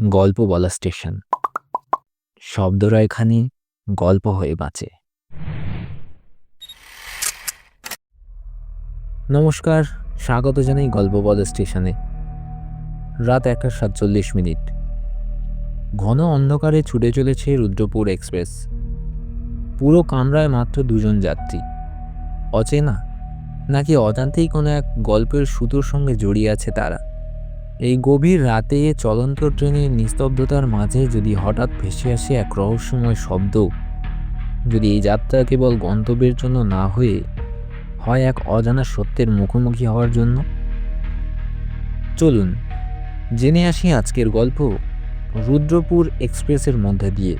গল্প বলা স্টেশন। শব্দরা এখানে গল্প হয়ে বাঁচে। নমস্কার, স্বাগত জানাই গল্প বলা স্টেশনে। রাত একটা সাতচল্লিশ মিনিট। ঘন অন্ধকারে ছুটে চলেছে রুদ্রপুর এক্সপ্রেস। পুরো কামরায় মাত্র দুজন যাত্রী। অচেনা, নাকি অজান্তেই কোনো এক গল্পের সুতোর সঙ্গে জড়িয়ে আছে তারা? এই গভীর রাতে চলন্ত ট্রেনের নিস্তব্ধতার মাঝে যদি হঠাৎ ভেসে আসে এক রহস্যময় শব্দ, যদি এই যাত্রা কেবল গন্তব্যের জন্য না হয়ে হয় এক অজানা সত্যের মুখোমুখি হওয়ার জন্য? চলুন, জেনে আসি আজকের গল্প রুদ্রপুর এক্সপ্রেসের মধ্যে দিয়ে।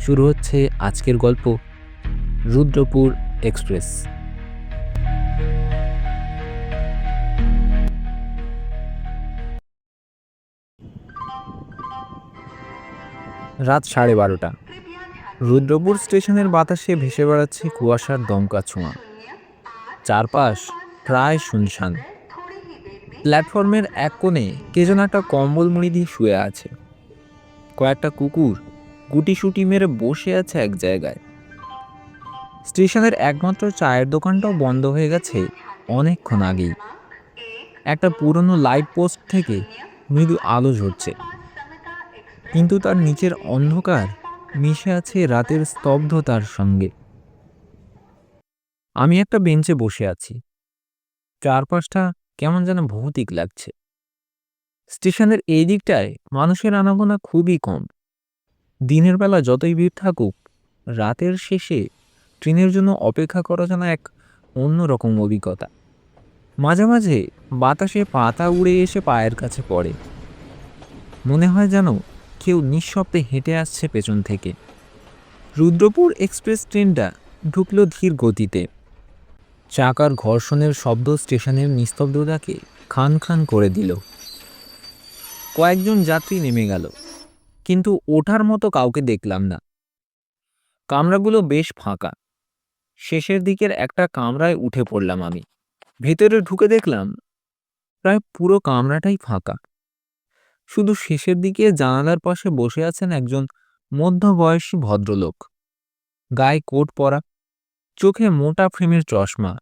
শুরু হচ্ছে আজকের গল্প রুদ্রপুর এক্সপ্রেস। রাত সাড়ে বারোটা। রুদ্রপুর স্টেশনের বাতাসে ভেসে বেড়াচ্ছে কুয়াশার দমকা ছোঁয়া। চারপাশ প্রায় শুনশান। প্ল্যাটফর্মের এক কোণে কে যেন একটা কম্বল মুড়ি দিয়ে শুয়ে আছে। কয়েকটা কুকুর গুটিসুটি মেরে বসে আছে এক জায়গায়। স্টেশনের একমাত্র চায়ের দোকানটাও বন্ধ হয়ে গেছে অনেকক্ষণ আগেই। একটা পুরনো লাইট পোস্ট থেকে মৃদু আলো ঝরছে। কিন্তু তার নিচের অন্ধকার মিশে আছে রাতের স্তব্ধতার সঙ্গে। আমি একটা বেঞ্চে বসে আছি। চারপাশটা কেমন যেন ভৌতিক লাগছে। স্টেশনের এই দিকটায় মানুষের আনাগোনা খুবই কম। দিনের বেলা যতই ভিড় থাকুক, রাতের শেষে ট্রেনের জন্য অপেক্ষা করা যেন এক অন্যরকম অভিজ্ঞতা। মাঝে মাঝে বাতাসে পাতা উড়ে এসে পায়ের কাছে পড়ে। মনে হয় যেন কেউ নিঃশব্দে হেঁটে আসছে পেছন থেকে। রুদ্রপুর এক্সপ্রেস ট্রেনটা ঢুকলো ধীর গতিতে। চাকার ঘর্ষণের শব্দ স্টেশনের নিস্তব্ধতাকে খান খান করে দিল। কয়েকজন যাত্রী নেমে গেল, কিন্তু ওঠার মতো কাউকে দেখলাম না। কামরাগুলো বেশ ফাঁকা। শেষের দিকের একটা কামরায় উঠে পড়লাম আমি। ভেতরে ঢুকে দেখলাম, প্রায় পুরো কামরাটাই ফাঁকা। শুধু শেষের দিকে জানালার পাশে বসে আছেন একজন মধ্যবয়সী ভদ্রলোক। গায়ে কোট পরা, চোখে মোটা ফ্রেমের চশমা,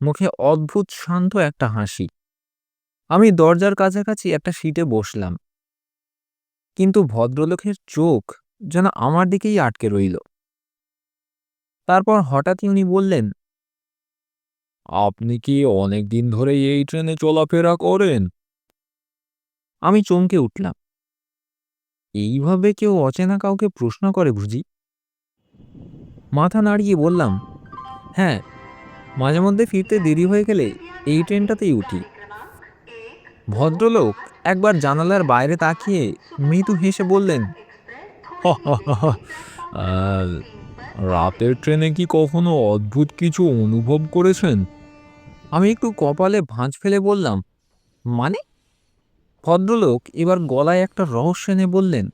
মুখে অদ্ভুত শান্ত একটা হাসি। আমি দরজার কাছাকাছি একটা সিটে বসলাম। কিন্তু ভদ্রলোকের চোখ যেন আমার দিকেই আটকে রইল। তারপর হঠাৎই উনি বললেন, আপনি কি অনেক দিন ধরে এই ট্রেনে চলাফেরা করেন? আমি চমকে উঠলাম। এইভাবে কেউ অচেনা কাউকে প্রশ্ন করে বুঝি? মাথা নাড়িয়ে বললাম হ্যাঁ মাঝে মধ্যে ফিরতে দেরি হয়ে গেলে এই ট্রেনটাতেই উঠি। ভদ্রলোক একবার জানালার বাইরে তাকিয়ে মৃদু হেসে বললেন রাতের ট্রেনে কি কখনো অদ্ভুত কিছু অনুভব করেছেন? আমি একটু কপালে ভাঁজ ফেলে বললাম মানে? ভদ্রলোক এবার গলায় একটা রহস্য এনে বললেন,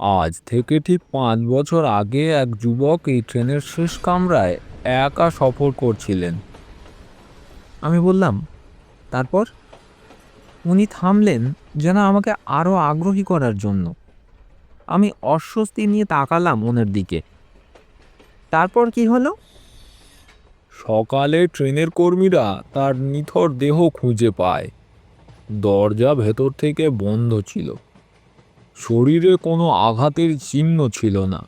আজ থেকে ঠিক পাঁচ বছর আগে এক যুবক এই ট্রেনের শেষ কামরায় একা সফর করছিলেন। আমি বললাম, তারপর? উনি থামলেন যেন আমাকে আরও আগ্রহী করার জন্য। আমি অস্বস্তি নিয়ে তাকালাম ওনার দিকে। তারপর কি হলো? সকালে ট্রেনের কর্মীরা তার নিথর দেহ খুঁজে পায়। দরজা ভেতর থেকে বন্ধ ছিল। শরীরে কোনো আঘাতের চিহ্ন ছিল না।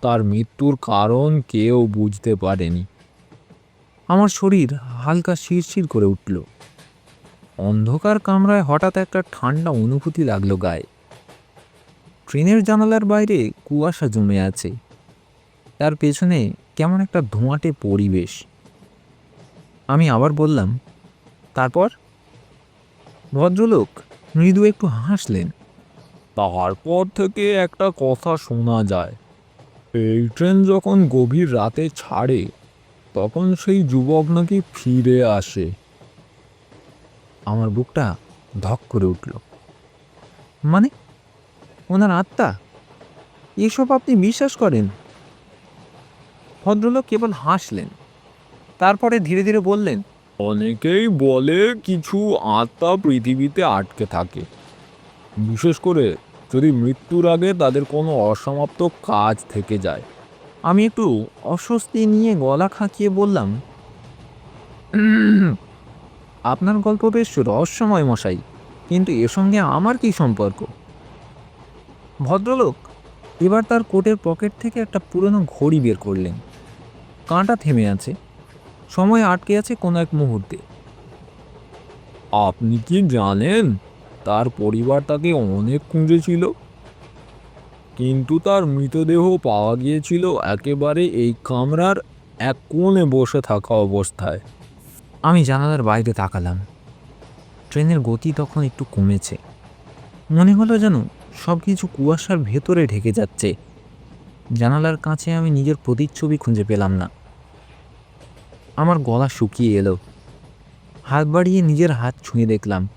তার মৃত্যুর কারণ কেউ বুঝতে পারেনি। আমার শরীর হালকা শিরশির করে উঠল। অন্ধকার কামরায় হঠাৎ একটা ঠান্ডা অনুভূতি লাগল গায়ে। ট্রেনের জানালার বাইরে কুয়াশা জমে আছে। তার পেছনে কেমন একটা ধোঁয়াটে পরিবেশ। আমি আবার বললাম, তারপর? ভদ্রলোক মৃদু একটু হাসলেন। তারপর থেকে একটা কথা শোনা যায়। এই ট্রেন যখন গভীর রাতে ছাড়ে তখন সেই যুবক নাকি ফিরে আসে। আমার বুকটা ধক করে উঠল। মানে ওনার আত্মা? এসব আপনি বিশ্বাস করেন? ভদ্রলোক কেবল হাসলেন তারপরে ধীরে ধীরে বললেন অনেকেই বলে কিছু আত্মা পৃথিবীতে আটকে থাকে। বিশেষ করে যদি মৃত্যুর আগে তাদের কোনো অসমাপ্ত কাজ থেকে যায়। আমি একটু অস্বস্তি নিয়ে গলা খাঁকিয়ে বললাম, আপনার গল্প বেশ রহস্যময় মশাই, কিন্তু এর সঙ্গে আমার কি সম্পর্ক? ভদ্রলোক এবার তার কোটের পকেট থেকে একটা পুরনো ঘড়ি বের করলেন। কাঁটা থেমে আছে। সময় আটকে আছে কোনো এক মুহূর্তে। আপনি কি জানেন তার পরিবার তাকে অনেক খুঁজেছিল? কিন্তু তার মৃতদেহ পাওয়া গিয়েছিল একেবারে এই কামরার এক কোণে বসে থাকা অবস্থায়। আমি জানালার বাইরে তাকালাম। ট্রেনের গতি তখন একটু কমেছে। মনে হলো যেন সব কিছু কুয়াশার ভেতরে ঢেকে যাচ্ছে। জানালার কাছে আমি নিজের প্রতিচ্ছবি খুঁজে পেলাম না। আমার গলা শুকিয়ে এলো। হাত বাড়িয়ে নিজের হাত ছুঁয়ে দেখলাম।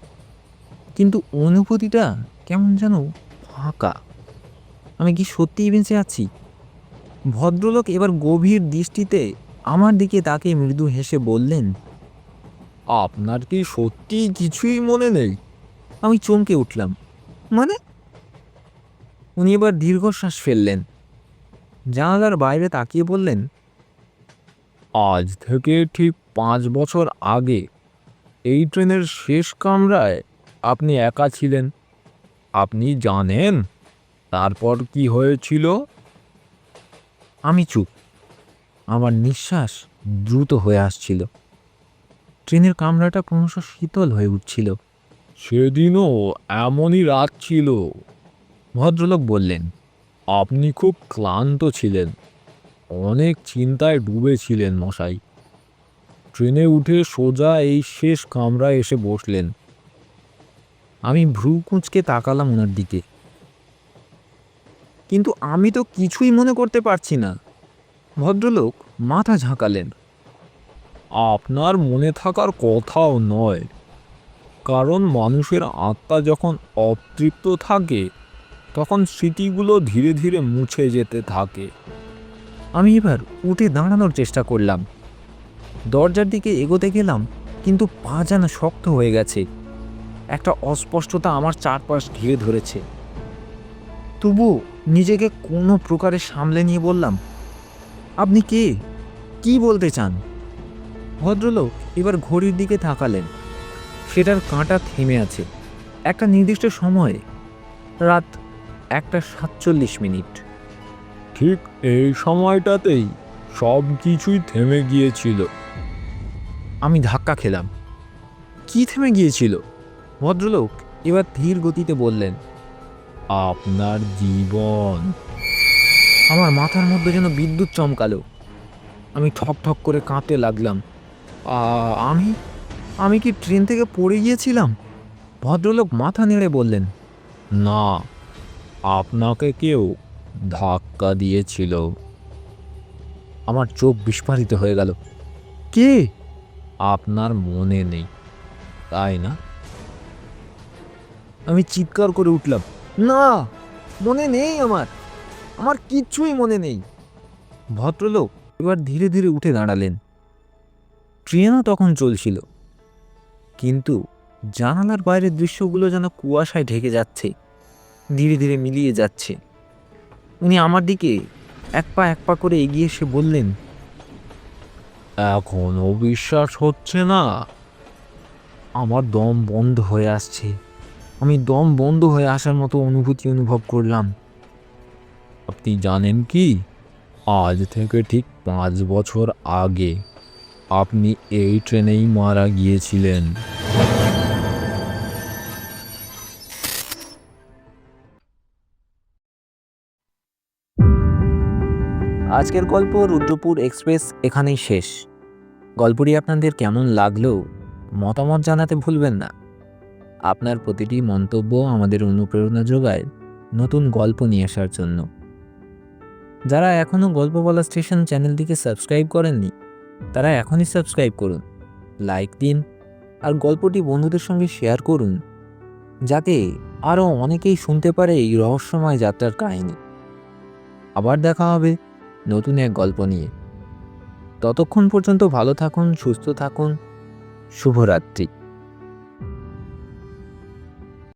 কিন্তু অনুভূতিটা কেমন যেন ফাঁকা। আমি কি সত্যিই বেঁচে আছি? ভদ্রলোক এবার গভীর দৃষ্টিতে আমার দিকে তাকে মৃদু হেসে বললেন আপনার কি সত্যি কিছুই মনে নেই? আমি চমকে উঠলাম। মানে? উনি এবার দীর্ঘশ্বাস ফেললেন। জানালার বাইরে তাকিয়ে বললেন আজ থেকে ঠিক পাঁচ বছর আগে এই ট্রেনের শেষ কামরায় আপনি একা ছিলেন। আপনি জানেন? তারপর কি হয়েছিল? আমি চুপ। আমার নিঃশ্বাস দ্রুত হয়ে আসছিল। ট্রেনের কামরাটা ক্রমশ শীতল হয়ে উঠছিল। সেদিনও এমনই রাত ছিল। ভদ্রলোক বললেন, আপনি খুব ক্লান্ত ছিলেন। অনেক চিন্তায় ডুবেছিলেন মশাই। ট্রেনে উঠে সোজা এই শেষ কামরায় এসে বসলেন। আমি ভ্রু কুঁচকে তাকালাম ওনার দিকে। কিন্তু আমি তো কিছুই মনে করতে পারছি না। ভদ্রলোক মাথা ঝাঁকালেন। আপনার মনে থাকার কথাও নয়। কারণ মানুষের আত্মা যখন অতৃপ্ত থাকে, তখন স্মৃতিগুলো ধীরে ধীরে মুছে যেতে থাকে। আমি এবার উঠে দাঁড়ানোর চেষ্টা করলাম। দরজার দিকে এগোতে গেলাম, কিন্তু পা যেন শক্ত হয়ে গেছে। একটা অস্পষ্টতা আমার চারপাশ ঘিরে ধরেছে। তবু নিজেকে কোনো প্রকারে সামলে নিয়ে বললাম, আপনি কে? কি বলতে চান? ভদ্রলোক এবার ঘড়ির দিকে তাকালেন। সেটার কাঁটা থেমে আছে। একটা নির্দিষ্ট সময়ে, রাত একটা সাতচল্লিশ মিনিট। ঠিক এই সময়টাতেই সব কিছুই থেমে গিয়েছিল। আমি ধাক্কা খেলাম। কি থেমে গিয়েছিল? ভদ্রলোক এবার ধীর গতিতে বললেন আপনার জীবন। আমার মাথার মধ্যে যেন বিদ্যুৎ চমকালো। আমি ঠক ঠক করে কাঁপতে লাগলাম। আমি আমি কি ট্রেন থেকে পড়ে গিয়েছিলাম? ভদ্রলোক মাথা নেড়ে বললেন না আপনাকে কেউ ধাক্কা দিয়েছিল। আমার চোখ বিস্ফারিত হয়ে গেল। কে? আপনার মনে নেই, তাই না? আমি চিৎকার করে উঠলাম। না, মনে নেই আমার। আমার কিচ্ছুই মনে নেই। ভদ্রলোক এবার ধীরে ধীরে উঠে দাঁড়ালেন। ট্রেনও তখন চলছিল। কিন্তু জানালার বাইরের দৃশ্যগুলো যেন কুয়াশায় ঢেকে যাচ্ছে, ধীরে ধীরে মিলিয়ে যাচ্ছে। উনি আমার দিকে এক পা এক পা করে এগিয়ে এসে বললেন, এখনও বিশ্বাস হচ্ছে না। আমার দম বন্ধ হয়ে আসছে। আমি দম বন্ধ হয়ে আসার মতো অনুভূতি অনুভব করলাম। আপনি জানেন কি? আজ থেকে ঠিক পাঁচ বছর আগে আপনি এই ট্রেনেই মারা গিয়েছিলেন। আজকের গল্প রুদ্রপুর এক্সপ্রেস এখানেই শেষ। গল্পটি আপনাদের কেমন লাগল মতামত জানাতে ভুলবেন না। আপনার প্রতিটি মন্তব্য আমাদের অনুপ্রেরণা যোগায় নতুন গল্প নিয়ে আসার জন্য। যারা এখনও গল্প বলা স্টেশন চ্যানেলটিকে সাবস্ক্রাইব করেননি, তারা এখনই সাবস্ক্রাইব করুন, লাইক দিন আর গল্পটি বন্ধুদের সঙ্গে শেয়ার করুন, যাতে আরও অনেকেই শুনতে পারে এই রহস্যময় যাত্রার কাহিনী। আবার দেখা হবে নতুন এক গল্প নিয়ে। ততক্ষণ পর্যন্ত ভালো থাকুন সুস্থ থাকুন। শুভরাত্রি।